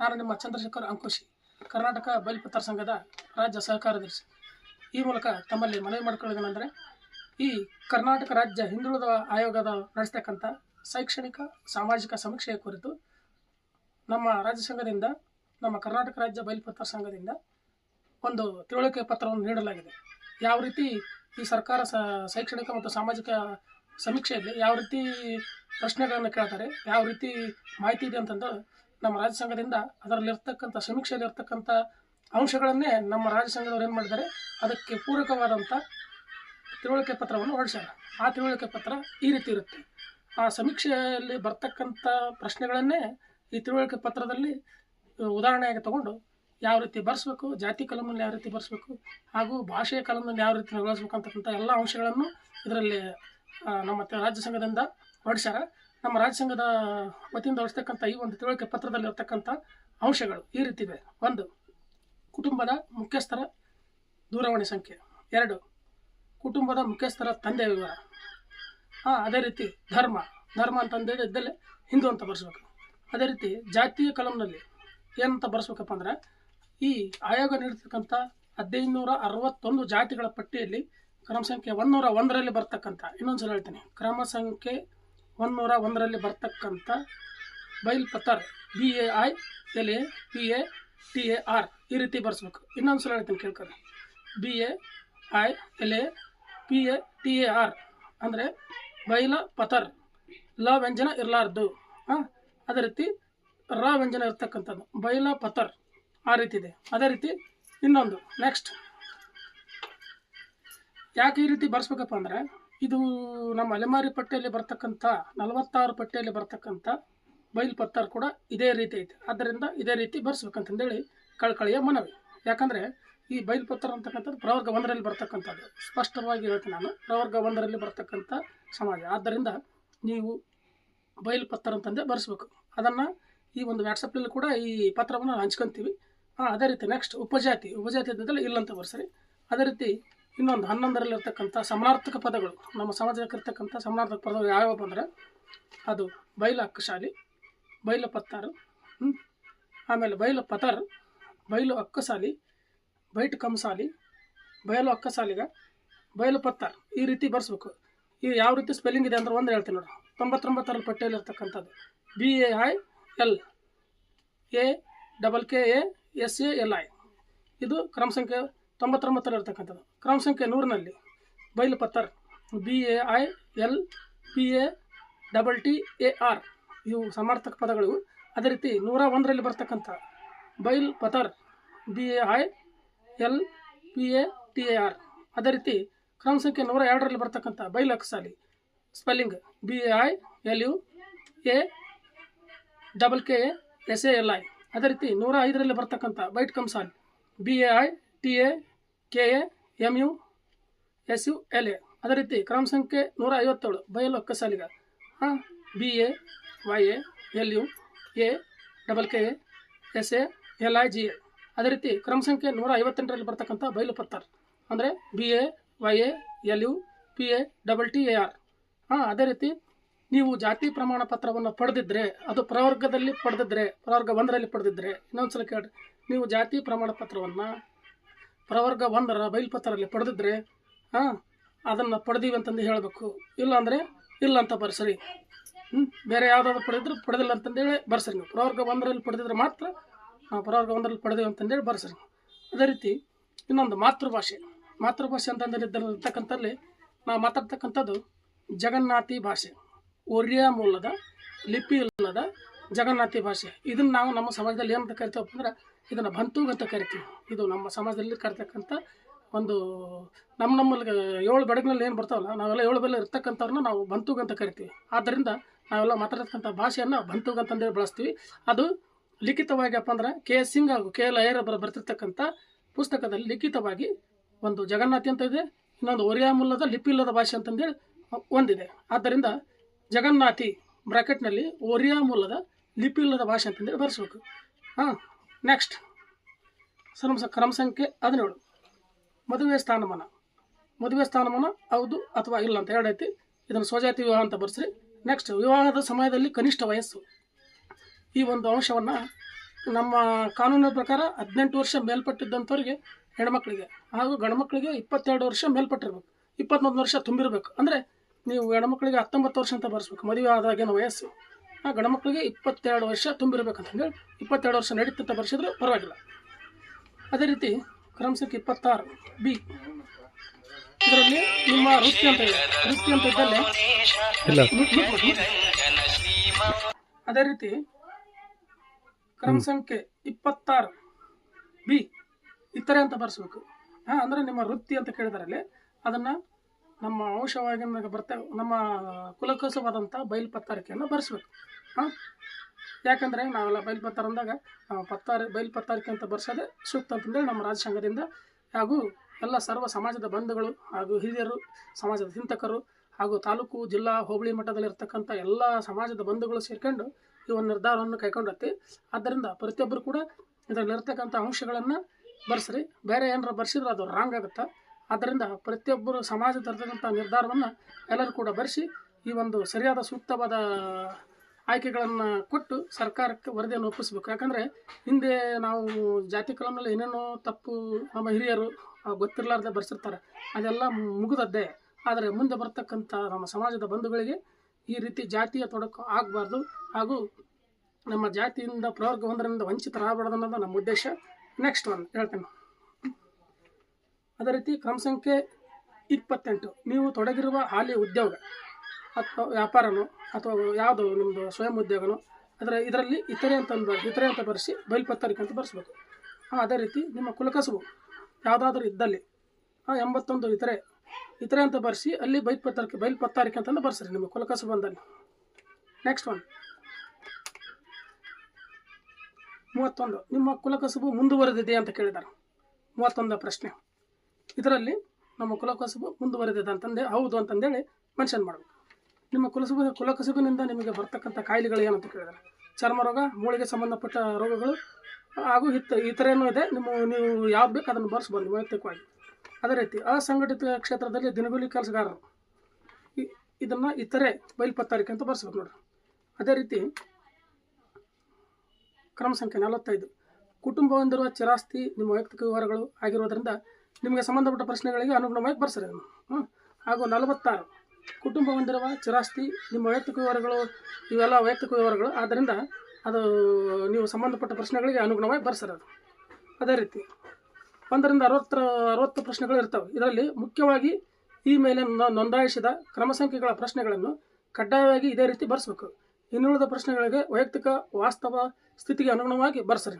ನಾನು ನಿಮ್ಮ ಚಂದ್ರಶೇಖರ್ ಅಂಕುಶಿ, ಕರ್ನಾಟಕ ಬಲಿಪತ್ರ ಸಂಘದ ರಾಜ್ಯ ಸಹಕಾರದರ್ಶಿ ಈ ಮೂಲಕ ತಮ್ಮಲ್ಲಿ ಮನವಿ ಮಾಡಿಕೊಳ್ಳೋದೇನೆಂದರೆ ಈ ಕರ್ನಾಟಕ ರಾಜ್ಯ ಹಿಂದುಳಿದ ಆಯೋಗದ ನಡೆಸ್ತಕ್ಕಂಥ ಶೈಕ್ಷಣಿಕ, ಸಾಮಾಜಿಕ ಸಮೀಕ್ಷೆಯ ಕುರಿತು ನಮ್ಮ ರಾಜ್ಯ ಸಂಘದಿಂದ, ನಮ್ಮ ಕರ್ನಾಟಕ ರಾಜ್ಯ ಬಯಲುಪತ್ರ ಸಂಘದಿಂದ ಒಂದು ತಿಳುವಳಿಕೆ ಪತ್ರವನ್ನು ನೀಡಲಾಗಿದೆ. ಯಾವ ರೀತಿ ಈ ಸರ್ಕಾರ ಶೈಕ್ಷಣಿಕ ಮತ್ತು ಸಾಮಾಜಿಕ ಸಮೀಕ್ಷೆಯಲ್ಲಿ ಯಾವ ರೀತಿ ಪ್ರಶ್ನೆಗಳನ್ನು ಕೇಳ್ತಾರೆ, ಯಾವ ರೀತಿ ಮಾಹಿತಿ ಇದೆ ಅಂತಂದು ನಮ್ಮ ರಾಜ್ಯ ಸಂಘದಿಂದ ಅದರಲ್ಲಿರ್ತಕ್ಕಂಥ ಸಮೀಕ್ಷೆಯಲ್ಲಿ ಇರ್ತಕ್ಕಂಥ ಅಂಶಗಳನ್ನೇ ನಮ್ಮ ರಾಜ್ಯ ಸಂಘದವ್ರು ಏನು ಮಾಡಿದ್ದಾರೆ, ಅದಕ್ಕೆ ಪೂರಕವಾದಂಥ ತಿಳುವಳಿಕೆ ಪತ್ರವನ್ನು ಹೊರಡಿಸ್ಯಾರ. ಆ ತಿಳುವಳಿಕೆ ಪತ್ರ ಈ ರೀತಿ ಇರುತ್ತೆ. ಆ ಸಮೀಕ್ಷೆಯಲ್ಲಿ ಬರ್ತಕ್ಕಂಥ ಪ್ರಶ್ನೆಗಳನ್ನೇ ಈ ತಿಳುವಳಿಕೆ ಪತ್ರದಲ್ಲಿ ಉದಾಹರಣೆಯಾಗಿ ತಗೊಂಡು ಯಾವ ರೀತಿ ಬರೆಸ್ಬೇಕು, ಜಾತಿ ಕಲಮಲ್ಲಿ ಯಾವ ರೀತಿ ಬರೆಸ್ಬೇಕು, ಹಾಗೂ ಭಾಷೆಯ ಕಲಮಲ್ಲಿ ಯಾವ ರೀತಿ ನಿರ್ವಹಿಸ್ಬೇಕು ಅಂತಕ್ಕಂಥ ಎಲ್ಲ ಅಂಶಗಳನ್ನು ಇದರಲ್ಲಿ ನಮ್ಮ ರಾಜ್ಯ ಸಂಘದಿಂದ ಹೊರಡಿಸ್ಯಾರ. ನಮ್ಮ ರಾಜ್ಯ ಸಂಘದ ವತಿಯಿಂದ ಹೊರಿಸ್ತಕ್ಕಂಥ ಈ ಒಂದು ತಿಳುವಳಿಕೆ ಪತ್ರದಲ್ಲಿ ಇರತಕ್ಕಂಥ ಅಂಶಗಳು ಈ ರೀತಿ ಇವೆ ಒಂದು, ಕುಟುಂಬದ ಮುಖ್ಯಸ್ಥರ ದೂರವಾಣಿ ಸಂಖ್ಯೆ. ಎರಡು, ಕುಟುಂಬದ ಮುಖ್ಯಸ್ಥರ ತಂದೆ ವಿವರ. ಹಾಂ ಅದೇ ರೀತಿ ಧರ್ಮ. ಧರ್ಮ ಅಂತಂದೇ ಇದ್ದಲ್ಲಿ ಹಿಂದೂ ಅಂತ ಬರೆಸ್ಬೇಕು. ಅದೇ ರೀತಿ ಜಾತಿಯ ಕಲಂನಲ್ಲಿ ಏನಂತ ಬರೆಸ್ಬೇಕಪ್ಪ ಅಂದ್ರೆ, ಈ ಆಯೋಗ ನೀಡಿರ್ತಕ್ಕಂಥ ಹದಿನೈದುನೂರ ಅರವತ್ತೊಂದು ಜಾತಿಗಳ ಪಟ್ಟಿಯಲ್ಲಿ ಕ್ರಮ ಸಂಖ್ಯೆ ಒಂದೂರ ಒಂದರಲ್ಲಿ ಬರ್ತಕ್ಕಂಥ. ಇನ್ನೊಂದು ಸಲ ಹೇಳ್ತೀನಿ. ಕ್ರಮ ಸಂಖ್ಯೆ ಒಂದೂರ ಒಂದರಲ್ಲಿ ಬರ್ತಕ್ಕಂಥ Bail Patar B A I, L A, P A, T A R ಈ ರೀತಿ ಬರ್ಸ್ಬೇಕು. ಇನ್ನೊಂದು ಸಲ ಹೇಳ್ತೀನಿ ಕೇಳ್ಕೊಂಡು B A I, L A, P A, T A R ಅಂದರೆ ಬೈಲ ಪತರ್ ಲ ವ್ಯಂಜನ ಇರಲಾರ್ದು. ಹಾಂ ಅದೇ ರೀತಿ ರ ವ್ಯಂಜನ ಇರ್ತಕ್ಕಂಥದ್ದು, ಬೈಲ ಪತರ್ ಆ ರೀತಿ ಇದೆ. ಅದೇ ರೀತಿ ಇನ್ನೊಂದು, ನೆಕ್ಸ್ಟ್. ಯಾಕೆ ಈ ರೀತಿ ಬರ್ಸ್ಬೇಕಪ್ಪ ಅಂದರೆ ಇದು ನಮ್ಮ ಅಲೆಮಾರಿ ಪಟ್ಟಿಯಲ್ಲಿ ಬರ್ತಕ್ಕಂಥ, ನಲವತ್ತಾರು ಪಟ್ಟಿಯಲ್ಲಿ ಬರ್ತಕ್ಕಂಥ ಬೈಲ್ ಪತ್ತರ್ ಕೂಡ ಇದೇ ರೀತಿ ಐತೆ. ಆದ್ದರಿಂದ ಇದೇ ರೀತಿ ಬರ್ಸ್ಬೇಕಂತಂದೇಳಿ ಕಳ್ಕಳಿಯ ಮನವಿ. ಯಾಕಂದರೆ ಈ ಬೈಲ್ ಪತ್ತರ್ ಅಂತಕ್ಕಂಥದ್ದು ಪ್ರವರ್ಗ ಒಂದರಲ್ಲಿ ಬರ್ತಕ್ಕಂಥದ್ದು. ಸ್ಪಷ್ಟವಾಗಿ ಹೇಳ್ತೀನಿ ನಾನು, ಪ್ರವರ್ಗ ಒಂದರಲ್ಲಿ ಬರ್ತಕ್ಕಂಥ ಸಮಾಜ. ಆದ್ದರಿಂದ ನೀವು ಬೈಲ್ ಪತ್ತರ್ ಅಂತಂದೇ ಬರೆಸ್ಬೇಕು. ಅದನ್ನು ಈ ಒಂದು ವ್ಯಾಟ್ಸಪ್ಪಲ್ಲಿ ಕೂಡ ಈ ಪತ್ರವನ್ನು ಹಂಚ್ಕೊತೀವಿ. ಹಾಂ ಅದೇ ರೀತಿ ನೆಕ್ಸ್ಟ್ ಉಪಜಾತಿ. ಉಪಜಾತಿ ಇದ್ದಲ್ಲಿ ಇಲ್ಲಂತ ಬರ್ಸರಿ. ಅದೇ ರೀತಿ ಇನ್ನೊಂದು ಹನ್ನೊಂದರಲ್ಲಿರ್ತಕ್ಕಂಥ ಸಮಾನಾರ್ಥಕ ಪದಗಳು, ನಮ್ಮ ಸಮಾಜಕ್ಕೆ ಇರ್ತಕ್ಕಂಥ ಸಮಾನಾರ್ಥಕ ಪದಗಳು ಯಾವ್ಯಾವ ಅಂದರೆ ಅದು ಬೈಲ ಅಕ್ಕಶಾಲಿ, ಬೈಲ ಪತ್ತಾರು ಆಮೇಲೆ ಬೈಲ ಪತರ್, ಬೈಲು ಅಕ್ಕಸಾಲಿ, ಬೈಟ್ ಕಂಸಾಲಿ ಬಯಲು ಅಕ್ಕಸಾಲಿಗ ಬಯಲು ಪತ್ತಾರ್, ಈ ರೀತಿ ಬರ್ಸ್ಬೇಕು. ಈ ಯಾವ ರೀತಿ ಸ್ಪೆಲ್ಲಿಂಗ್ ಇದೆ ಅಂದ್ರೆ ಒಂದು ಹೇಳ್ತೀನಿ ನೋಡಿ. ಪಟ್ಟಿಯಲ್ಲಿ ಇರ್ತಕ್ಕಂಥದ್ದು B A I L A double K A S A L I ಇದು ಕ್ರಮ ಸಂಖ್ಯೆ ತೊಂಬತ್ತೊಂಬತ್ತರಲ್ಲಿ ಇರ್ತಕ್ಕಂಥದ್ದು ಕ್ರಮ ಸಂಖ್ಯೆ ನೂರಿನಲ್ಲಿ Bailu Pattar B A I L P A double T A R ಇವು ಸಮರ್ಥಕ ಪದಗಳು. ಅದೇ ರೀತಿ ನೂರ ಒಂದರಲ್ಲಿ ಬರ್ತಕ್ಕಂಥ Bail Patar B A I L P A T A R ಅದೇ ರೀತಿ ಕ್ರಮ ಸಂಖ್ಯೆ ನೂರ ಎರಡರಲ್ಲಿ ಬರ್ತಕ್ಕಂಥ Bail Aksali spelling B A I L U A double K A S A L I ಅದೇ ರೀತಿ ನೂರ ಐದರಲ್ಲಿ ಬರ್ತಕ್ಕಂಥ Bait Kamsal B A I T A K A M U S U L A. ಅದೇ ರೀತಿ ಕ್ರಮ ಸಂಖ್ಯೆ ನೂರ ಐವತ್ತೇಳು ಬಯಲು ಅಕ್ಕಸಾಲಿಗ ಹಾಂ B, A, Y, A, L, U, A, double K, A, S, A, L, I, G, A. ಅದೇ ರೀತಿ ಕ್ರಮ ಸಂಖ್ಯೆ ನೂರ ಐವತ್ತೆಂಟರಲ್ಲಿ ಬರ್ತಕ್ಕಂಥ ಬಯಲು ಪತ್ತಾರ್ ಅಂದರೆ B, A, Y, A, L, U, P, A, double T, A, R. ಹಾಂ ಅದೇ ರೀತಿ ನೀವು ಜಾತಿ ಪ್ರಮಾಣ ಪತ್ರವನ್ನು ಪಡೆದಿದ್ದರೆ ಅದು ಪ್ರವರ್ಗದಲ್ಲಿ ಪಡೆದಿದ್ದರೆ ಪ್ರವರ್ಗ ಒಂದರಲ್ಲಿ ಪಡೆದಿದ್ದರೆ ಇನ್ನೊಂದು ಸಲ ಕೇಳಿ ನೀವು ಜಾತಿ ಪ್ರಮಾಣ ಪತ್ರವನ್ನು ಪ್ರವರ್ಗ ಒಂದರ ಬಯಲ್ಪತ್ರದಲ್ಲಿ ಪಡೆದಿದ್ರೆ, ಹಾಂ, ಅದನ್ನು ಪಡೆದೀವಿ ಅಂತಂದು ಹೇಳಬೇಕು. ಇಲ್ಲ ಅಂದರೆ ಇಲ್ಲ ಅಂತ ಬರ್ಸರಿ ಬೇರೆ ಯಾವುದಾದ್ರು ಪಡೆದಿದ್ರು ಪಡೆದಿಲ್ಲ ಅಂತಂದೇಳಿ ಬರ್ಸರಿ ನೀವು ಪ್ರವರ್ಗ ಒಂದರಲ್ಲಿ ಪಡೆದಿದ್ರೆ ಮಾತ್ರ ನಾವು ಪ್ರವರ್ಗ ಒಂದರಲ್ಲಿ ಪಡೆದೀವಿ ಅಂತಂದೇಳಿ ಬರ್ಸರಿ ಅದೇ ರೀತಿ ಇನ್ನೊಂದು ಮಾತೃಭಾಷೆ. ಮಾತೃಭಾಷೆ ಇರ್ತಕ್ಕಂಥಲ್ಲಿ ನಾವು ಮಾತಾಡ್ತಕ್ಕಂಥದ್ದು ಜಗನ್ನಾಥಿ ಭಾಷೆ. ಒರಿಯಾ ಮೂಲದ, ಲಿಪಿ ಇಲ್ಲದ ಜಗನ್ನಾತಿ ಭಾಷೆ. ಇದನ್ನು ನಾವು ನಮ್ಮ ಸಮಾಜದಲ್ಲಿ ಏನಂತ ಕರಿತೀವಪ್ಪ ಅಂದ್ರೆ, ಇದನ್ನು ಬಂತೂಗ್ ಅಂತ ಕರಿತೀವಿ. ಇದು ನಮ್ಮ ಸಮಾಜದಲ್ಲಿ ಕರಿತಕ್ಕಂಥ ಒಂದು ನಮ್ಮ ನಮ್ಮಲ್ಲಿ ಏಳು ಬೆಡಗಿನಲ್ಲಿ ಏನು ಬರ್ತಾವಲ್ಲ, ನಾವೆಲ್ಲ ಏಳು ಬೆಲ್ಲ ಇರ್ತಕ್ಕಂಥವ್ರನ್ನ ನಾವು ಬಂತೂಗ್ ಅಂತ ಕರಿತೀವಿ. ಆದ್ದರಿಂದ ನಾವೆಲ್ಲ ಮಾತಾಡತಕ್ಕಂಥ ಭಾಷೆಯನ್ನು ಬಂತೂಗ್ ಅಂತಂದೇಳಿ ಬಳಸ್ತೀವಿ. ಅದು ಲಿಖಿತವಾಗಿ ಅಪ್ಪ ಅಂದ್ರೆ, ಕೆ ಎಸ್ ಸಿಂಗ್ ಹಾಗೂ ಕೆ ಎಲ್ ಅಯ್ಯರ್ ಬರ್ತಿರ್ತಕ್ಕಂಥ ಪುಸ್ತಕದಲ್ಲಿ ಲಿಖಿತವಾಗಿ ಒಂದು ಜಗನ್ನಾಥಿ ಅಂತ ಇದೆ, ಇನ್ನೊಂದು ಒರಿಯಾ ಮೂಲದ ಲಿಪಿ ಇಲ್ಲದ ಭಾಷೆ ಅಂತಂದೇಳಿ ಒಂದಿದೆ. ಆದ್ದರಿಂದ ಜಗನ್ನಾಥಿ ಬ್ರಾಕೆಟ್ನಲ್ಲಿ ಮೂಲದ ಲಿಪಿ ಇಲ್ಲದ ಭಾಷೆ ಅಂತಂದರೆ ಬರೆಸ್ಬೇಕು. ಹಾಂ ನೆಕ್ಸ್ಟ್ ಸಮ ಕ್ರಮ ಸಂಖ್ಯೆ ಹದಿನೇಳು. ಮದುವೆ ಸ್ಥಾನಮಾನ. ಮದುವೆ ಸ್ಥಾನಮಾನ ಹೌದು ಅಥವಾ ಇಲ್ಲ ಅಂತ ಎರಡೈತಿ ಇದನ್ನು ಸ್ವಜಾತಿ ವಿವಾಹ ಅಂತ ಬರ್ಸ್ರಿ. ನೆಕ್ಸ್ಟ್ ವಿವಾಹದ ಸಮಯದಲ್ಲಿ ಕನಿಷ್ಠ ವಯಸ್ಸು. ಈ ಒಂದು ಅಂಶವನ್ನು ನಮ್ಮ ಕಾನೂನಿನ ಪ್ರಕಾರ ಹದಿನೆಂಟು ವರ್ಷ ಮೇಲ್ಪಟ್ಟಿದ್ದಂಥವ್ರಿಗೆ ಹೆಣ್ಮಕ್ಳಿಗೆ ಹಾಗೂ ಗಂಡ್ಮಕ್ಳಿಗೆ ಇಪ್ಪತ್ತೆರಡು ವರ್ಷ ಮೇಲ್ಪಟ್ಟಿರ್ಬೇಕು. ಇಪ್ಪತ್ತೊಂದು ವರ್ಷ ತುಂಬಿರಬೇಕು. ಅಂದರೆ ನೀವು ಹೆಣ್ಮಕ್ಳಿಗೆ ಹತ್ತೊಂಬತ್ತು ವರ್ಷ ಅಂತ ಬರೆಸ್ಬೇಕು. ಮದುವೆ ಆದಾಗಿನ ವಯಸ್ಸು. ಆ ಗಂಡ್ಮಕ್ಳಿಗೆ ಇಪ್ಪತ್ತೆರಡು ವರ್ಷ ತುಂಬಿರ್ಬೇಕಂತಂದೇಳಿ ಇಪ್ಪತ್ತೆರಡು ವರ್ಷ ನಡೀತಂತ ಬರ್ಸಿದ್ರು ಪರವಾಗಿಲ್ಲ. ಅದೇ ರೀತಿ ಕ್ರಮ ಸಂಖ್ಯೆ ಇಪ್ಪತ್ತಾರು ಬಿ. ಇದರಲ್ಲಿ ನಿಮ್ಮ ವೃತ್ತಿ ಅಂತ ಇದೆ. ವೃತ್ತಿ ಅಂತ ಇದ್ದಲ್ಲಿ ಅದೇ ರೀತಿ ಕ್ರಮ ಸಂಖ್ಯೆ ಇಪ್ಪತ್ತಾರು ಬಿ. ಇತರೆ ಅಂತ ಬರ್ಸ್ಬೇಕು. ಹಾಂ ಅಂದರೆ ನಿಮ್ಮ ವೃತ್ತಿ ಅಂತ ಕೇಳಿದಾರಲ್ಲಿ ಅದನ್ನು ನಮ್ಮ ಅಂಶವಾಗಿ ಬರ್ತ, ನಮ್ಮ ಕುಲಕಸವಾದಂಥ ಬಯಲ್ಪತ್ತಾರಿಕೆಯನ್ನು ಬರೆಸ್ಬೇಕು. ಹಾಂ? ಯಾಕಂದರೆ ನಾವೆಲ್ಲ ಬಯಲ್ಪತ್ತಾರ ಅಂದಾಗ ನಾವು ಬಯಲು ಪತ್ತಾರಿಕೆ ಅಂತ ಬರ್ಸೋದೇ ಸೂಕ್ತ ಅಂತಂದೇಳಿ ನಮ್ಮ ರಾಜ್ಯ ಸಂಘದಿಂದ ಹಾಗೂ ಎಲ್ಲ ಸರ್ವ ಸಮಾಜದ ಬಂಧುಗಳು ಹಾಗೂ ಹಿರಿಯರು, ಸಮಾಜದ ಚಿಂತಕರು ಹಾಗೂ ತಾಲೂಕು, ಜಿಲ್ಲಾ, ಹೋಬಳಿ ಮಟ್ಟದಲ್ಲಿರ್ತಕ್ಕಂಥ ಎಲ್ಲ ಸಮಾಜದ ಬಂಧುಗಳು ಸೇರ್ಕೊಂಡು ಈ ಒಂದು ನಿರ್ಧಾರವನ್ನು ಕೈಗೊಂಡತ್ತಿ, ಆದ್ದರಿಂದ ಪ್ರತಿಯೊಬ್ಬರು ಕೂಡ ಇದರಲ್ಲಿರ್ತಕ್ಕಂಥ ಅಂಶಗಳನ್ನು ಬರ್ಸ್ರಿ. ಬೇರೆ ಏನಾರ ಬರ್ಸಿದ್ರೆ ಅದು ರಾಂಗ್ ಆಗುತ್ತೆ? ಆದ್ದರಿಂದ ಪ್ರತಿಯೊಬ್ಬರು ಸಮಾಜದಲ್ಲಿರ್ತಕ್ಕಂಥ ನಿರ್ಧಾರವನ್ನು ಎಲ್ಲರೂ ಕೂಡ ಬರೆಸಿ ಈ ಒಂದು ಸರಿಯಾದ ಸೂಕ್ತವಾದ ಆಯ್ಕೆಗಳನ್ನು ಕೊಟ್ಟು ಸರ್ಕಾರಕ್ಕೆ ವರದಿಯನ್ನು ಒಪ್ಪಿಸ್ಬೇಕು. ಯಾಕಂದರೆ ಹಿಂದೆ ನಾವು ಜಾತಿ ಕಲಂನಲ್ಲಿ ಏನೇನೋ ತಪ್ಪು ನಮ್ಮ ಹಿರಿಯರು ಗೊತ್ತಿರಲಾರ್ದೆ ಬರ್ಸಿರ್ತಾರೆ. ಅದೆಲ್ಲ ಮುಗಿದದ್ದೇ. ಆದರೆ ಮುಂದೆ ಬರ್ತಕ್ಕಂಥ ನಮ್ಮ ಸಮಾಜದ ಬಂಧುಗಳಿಗೆ ಈ ರೀತಿ ಜಾತಿಯ ತೊಡಕು ಆಗಬಾರ್ದು ಹಾಗೂ ನಮ್ಮ ಜಾತಿಯಿಂದ ಪ್ರವರ್ಗ ಒಂದರಿಂದ ವಂಚಿತರಾಗಬಾರ್ದು ಅನ್ನೋದು ನಮ್ಮ ಉದ್ದೇಶ. ನೆಕ್ಸ್ಟ್ ಒಂದು ಹೇಳ್ತೇನೆ. ಅದೇ ರೀತಿ ಕ್ರಮ ಸಂಖ್ಯೆ ಇಪ್ಪತ್ತೆಂಟು. ನೀವು ತೊಡಗಿರುವ ಹಾಲಿ ಉದ್ಯೋಗ ಅಥವಾ ವ್ಯಾಪಾರನೋ ಅಥವಾ ಯಾವುದು ನಿಮ್ಮದು ಸ್ವಯಂ ಉದ್ಯೋಗನೋ, ಅದರ ಇದರಲ್ಲಿ ಇತರೆ ಅಂತ ಇತರೆ ಅಂತ ಬರೆಸಿ ಬಯಲ್ಪತ್ತರಿಕೆ ಅಂತ ಬರೆಸ್ಬೇಕು. ಹಾಂ ಅದೇ ರೀತಿ ನಿಮ್ಮ ಕುಲಕಸುಬು ಯಾವುದಾದ್ರೂ ಇದ್ದಲ್ಲಿ ಹಾಂ ಎಂಬತ್ತೊಂದು ಇತರೆ ಇತರೆ ಅಂತ ಬರೆಸಿ ಅಲ್ಲಿ ಬೈಲ್ಪತ್ತಾರಿಕೆ ಬಯಲ್ಪತ್ತಾರಿಕೆ ಅಂತಂದು ಬರ್ಸ್ರಿ ನಿಮ್ಮ ಕುಲಕಸುಬು ಅಂದಲ್ಲಿ. ನೆಕ್ಸ್ಟ್ ಒನ್ ಮೂವತ್ತೊಂದು. ನಿಮ್ಮ ಕುಲಕಸುಬು ಮುಂದುವರೆದಿದೆ ಅಂತ ಕೇಳಿದ್ದಾರೆ ಮೂವತ್ತೊಂದು ಪ್ರಶ್ನೆ. ಇದರಲ್ಲಿ ನಮ್ಮ ಕುಲಕಸುಬು ಮುಂದುವರೆದಿದೆ ಅಂತಂದೇ, ಹೌದು ಅಂತಂದೇಳಿ ಮೆನ್ಷನ್ ಮಾಡಬೇಕು. ನಿಮ್ಮ ಕುಲಸುಬು ಕುಲಕಸುಬಿನಿಂದ ನಿಮಗೆ ಬರ್ತಕ್ಕಂಥ ಕಾಯಿಲೆಗಳು ಏನಂತ ಕೇಳಿದರೆ, ಚರ್ಮ ರೋಗ, ಮೂಳೆಗೆ ಸಂಬಂಧಪಟ್ಟ ರೋಗಗಳು, ಹಾಗೂ ಹಿತ್ತ ಏನೂ ಇದೆ. ನಿಮ್ಮ, ನೀವು ಯಾವ್ದು ಬೇಕು ಅದನ್ನು ಬರ್ಸ್ಬೋದು ವೈಯಕ್ತಿಕವಾಗಿ. ಅದೇ ರೀತಿ ಅಸಂಘಟಿತ ಕ್ಷೇತ್ರದಲ್ಲಿ ದಿನಗೂಲಿ ಕೆಲಸಗಾರರು ಇದನ್ನು ಇತರೆ ಬಯಲ್ಪತ್ತಾರಿಕೆ ಅಂತ ಬರ್ಸ್ಬೇಕು ನೋಡ್ರಿ. ಅದೇ ರೀತಿ ಕ್ರಮ ಸಂಖ್ಯೆ ನಲವತ್ತೈದು. ಕುಟುಂಬ ಹೊಂದಿರುವ ಚಿರಾಸ್ತಿ ನಿಮ್ಮ ವೈಯಕ್ತಿಕ ವಿವರಗಳು ಆಗಿರೋದ್ರಿಂದ ನಿಮಗೆ ಸಂಬಂಧಪಟ್ಟ ಪ್ರಶ್ನೆಗಳಿಗೆ ಅನುಗುಣವಾಗಿ ಬರ್ಸರಿ ಹ್ಮ್. ಹಾಗೂ ನಲವತ್ತಾರು. ಕುಟುಂಬ ಹೊಂದಿರುವ ಚಿರಾಸ್ತಿ, ನಿಮ್ಮ ವೈಯಕ್ತಿಕ ವಿವರಗಳು, ಇವೆಲ್ಲ ವೈಯಕ್ತಿಕ ವಿವರಗಳು. ಆದ್ದರಿಂದ ಅದು ನೀವು ಸಂಬಂಧಪಟ್ಟ ಪ್ರಶ್ನೆಗಳಿಗೆ ಅನುಗುಣವಾಗಿ ಬರ್ಸ್ರಿ ಅದು. ರೀತಿ ಒಂದರಿಂದ ಅರವತ್ತರ, ಅರವತ್ತು ಪ್ರಶ್ನೆಗಳು ಇರ್ತವೆ. ಇದರಲ್ಲಿ ಮುಖ್ಯವಾಗಿ ಈ ಮೇಲೆ ನೋಂದಾಯಿಸಿದ ಕ್ರಮ ಸಂಖ್ಯೆಗಳ ಪ್ರಶ್ನೆಗಳನ್ನು ಕಡ್ಡಾಯವಾಗಿ ಇದೇ ರೀತಿ ಬರೆಸಬೇಕು. ಇನ್ನುಳಿದ ಪ್ರಶ್ನೆಗಳಿಗೆ ವೈಯಕ್ತಿಕ ವಾಸ್ತವ ಸ್ಥಿತಿಗೆ ಅನುಗುಣವಾಗಿ ಬರ್ಸ್ರಿ.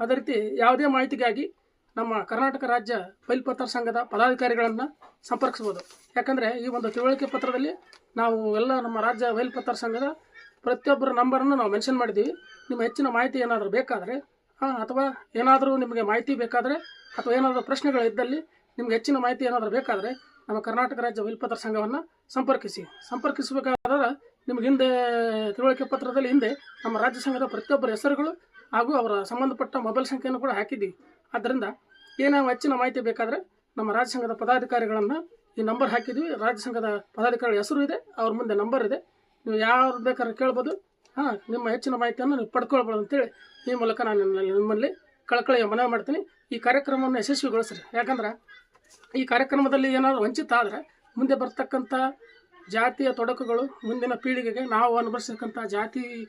ಅದೇ ರೀತಿ ಯಾವುದೇ ಮಾಹಿತಿಗಾಗಿ ನಮ್ಮ ಕರ್ನಾಟಕ ರಾಜ್ಯ ಬಯಲ್ಪತ್ರ ಸಂಘದ ಪದಾಧಿಕಾರಿಗಳನ್ನು ಸಂಪರ್ಕಿಸ್ಬೋದು ಯಾಕಂದರೆ ಈ ಒಂದು ತಿಳುವಳಿಕೆ ಪತ್ರದಲ್ಲಿ ನಾವು ಎಲ್ಲ ನಮ್ಮ ರಾಜ್ಯ ಬಯಲ್ಪತ್ರ ಸಂಘದ ಪ್ರತಿಯೊಬ್ಬರ ನಂಬರನ್ನು ನಾವು ಮೆನ್ಷನ್ ಮಾಡಿದ್ದೀವಿ. ನಿಮ್ಮ ಹೆಚ್ಚಿನ ಮಾಹಿತಿ ಏನಾದರೂ ಬೇಕಾದರೆ ಅಥವಾ ಏನಾದರೂ ನಿಮಗೆ ಮಾಹಿತಿ ಬೇಕಾದರೆ, ಅಥವಾ ಏನಾದರೂ ಪ್ರಶ್ನೆಗಳು ಇದ್ದಲ್ಲಿ ನಿಮ್ಗೆ ಹೆಚ್ಚಿನ ಮಾಹಿತಿ ಏನಾದರೂ ಬೇಕಾದರೆ ನಮ್ಮ ಕರ್ನಾಟಕ ರಾಜ್ಯ ಬಯಲ್ಪತ್ರ ಸಂಘವನ್ನು ಸಂಪರ್ಕಿಸಿ. ಸಂಪರ್ಕಿಸಬೇಕಾದ್ರೆ ನಿಮ್ಗೆ ಹಿಂದೆ ತಿಳುವಳಿಕೆ ಪತ್ರದಲ್ಲಿ ಹಿಂದೆ ನಮ್ಮ ರಾಜ್ಯ ಸಂಘದ ಪ್ರತಿಯೊಬ್ಬರ ಹೆಸರುಗಳು ಹಾಗೂ ಅವರ ಸಂಬಂಧಪಟ್ಟ ಮೊಬೈಲ್ ಸಂಖ್ಯೆಯನ್ನು ಕೂಡ ಹಾಕಿದ್ದೀವಿ. ಆದ್ದರಿಂದ ಏನೋ ಹೆಚ್ಚಿನ ಮಾಹಿತಿ ಬೇಕಾದರೆ ನಮ್ಮ ರಾಜ್ಯ ಸಂಘದ ಪದಾಧಿಕಾರಿಗಳನ್ನು ಈ ನಂಬರ್ ಹಾಕಿದ್ವಿ. ರಾಜ್ಯ ಸಂಘದ ಪದಾಧಿಕಾರಿಗಳ ಹೆಸರು ಇದೆ, ಅವ್ರ ಮುಂದೆ ನಂಬರ್ ಇದೆ. ನೀವು ಯಾರು ಬೇಕಾದ್ರೆ ಕೇಳ್ಬೋದು. ಹಾಂ, ನಿಮ್ಮ ಹೆಚ್ಚಿನ ಮಾಹಿತಿಯನ್ನು ನೀವು ಪಡ್ಕೊಳ್ಬೋದು ಅಂತೇಳಿ ಈ ಮೂಲಕ ನಾನು ನಿಮ್ಮಲ್ಲಿ- ಕಳಕಳಿಯ ಮನವಿ ಮಾಡ್ತೀನಿ. ಈ ಕಾರ್ಯಕ್ರಮವನ್ನು ಯಶಸ್ವಿಗೊಳಿಸ್ರಿ. ಯಾಕಂದ್ರೆ ಈ ಕಾರ್ಯಕ್ರಮದಲ್ಲಿ ಏನಾದರೂ ವಂಚಿತ ಆದರೆ ಮುಂದೆ ಬರ್ತಕ್ಕಂಥ ಜಾತಿಯ ತೊಡಕುಗಳು ಮುಂದಿನ ಪೀಳಿಗೆಗೆ ನಾವು ಅನುಭವಿಸ್ತಕ್ಕಂಥ ಜಾತಿ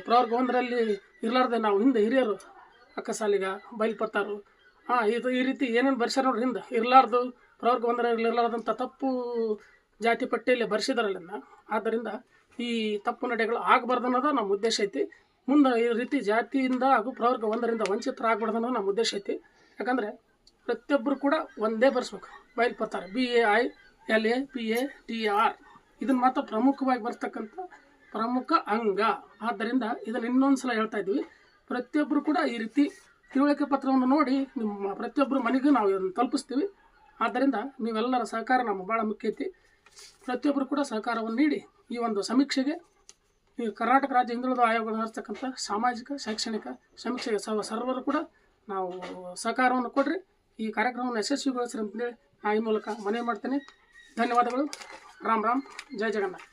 ಪ್ರವರ್ಗ ಒಂದರಲ್ಲಿ ಇರಲಾರ್ದೆ ನಾವು ಹಿಂದೆ ಹಿರಿಯರು ಅಕ್ಕಸಾಲಿಗ ಬಯಲ್ಪತ್ತಾರು ಹಾಂ ಇದು ಈ ರೀತಿ ಏನೇನು ಬರ್ಸ್ಯಾರ ನೋಡ್ರಿ ಹಿಂದೆ? ಇರಲಾರ್ದು ಪ್ರವರ್ಗ ಬಂದ್ರೆ ಇರಲಾರ್ದಂಥ ತಪ್ಪು ಜಾತಿ ಪಟ್ಟಿಯಲ್ಲಿ ಬರ್ಸಿದಾರಲ್ಲ ಆದ್ದರಿಂದ ಈ ತಪ್ಪು ನಡೆಗಳು ಆಗಬಾರ್ದು ಅನ್ನೋದು ನಮ್ಮ ಉದ್ದೇಶ ಐತಿ. ಮುಂದೆ ಈ ರೀತಿ ಜಾತಿಯಿಂದ ಹಾಗೂ ಪ್ರವರ್ಗ ಒಂದರಿಂದ ವಂಚಿತರಾಗಬಾರ್ದು ಅನ್ನೋದು ನಮ್ಮ ಉದ್ದೇಶ ಐತಿ. ಯಾಕಂದರೆ ಪ್ರತಿಯೊಬ್ಬರು ಕೂಡ ಒಂದೇ ಬರ್ಸ್ಬೇಕು ಬಯಲ್ಪತ್ತಾರೆ B A I, L A, P A, T R. ಇದನ್ನು ಮಾತ್ರ ಪ್ರಮುಖವಾಗಿ ಬರ್ತಕ್ಕಂಥ ಪ್ರಮುಖ ಅಂಗ. ಆದ್ದರಿಂದ ಇದನ್ನು ಇನ್ನೊಂದು ಸಲ ಹೇಳ್ತಾ ಇದ್ವಿ. ಪ್ರತಿಯೊಬ್ಬರು ಕೂಡ ಈ ರೀತಿ ತಿಳುವಳಿಕೆ ಪತ್ರವನ್ನು ನೋಡಿ ನಿಮ್ಮ ಪ್ರತಿಯೊಬ್ಬರು ಮನೆಗೂ ನಾವು ಇದನ್ನು ತಲುಪಿಸ್ತೀವಿ. ಆದ್ದರಿಂದ ನೀವೆಲ್ಲರ ಸಹಕಾರ ನಮ್ಮ ಭಾಳ ಮುಖ್ಯ ಐತಿ. ಪ್ರತಿಯೊಬ್ಬರು ಕೂಡ ಸಹಕಾರವನ್ನು ನೀಡಿ ಈ ಒಂದು ಸಮೀಕ್ಷೆಗೆ ಈ ಕರ್ನಾಟಕ ರಾಜ್ಯ ಹಿಂದುಳಿದ ಆಯೋಗ ನಡೆಸ್ತಕ್ಕಂಥ ಸಾಮಾಜಿಕ, ಶೈಕ್ಷಣಿಕ ಸಮೀಕ್ಷೆಗೆ ಸರ್ವ ಸರ್ವರು ಕೂಡ ನಾವು ಸಹಕಾರವನ್ನು ಕೊಡ್ರಿ. ಈ ಕಾರ್ಯಕ್ರಮವನ್ನು ಯಶಸ್ವಿಗೊಳಿಸ್ರಿ ಅಂತೇಳಿ ನಾ ಈ ಮೂಲಕ ಮನವಿ ಮಾಡ್ತೇನೆ. ಧನ್ಯವಾದಗಳು. ರಾಮ್ ರಾಮ್. ಜೈ ಜಗನ್ನಾಥ್.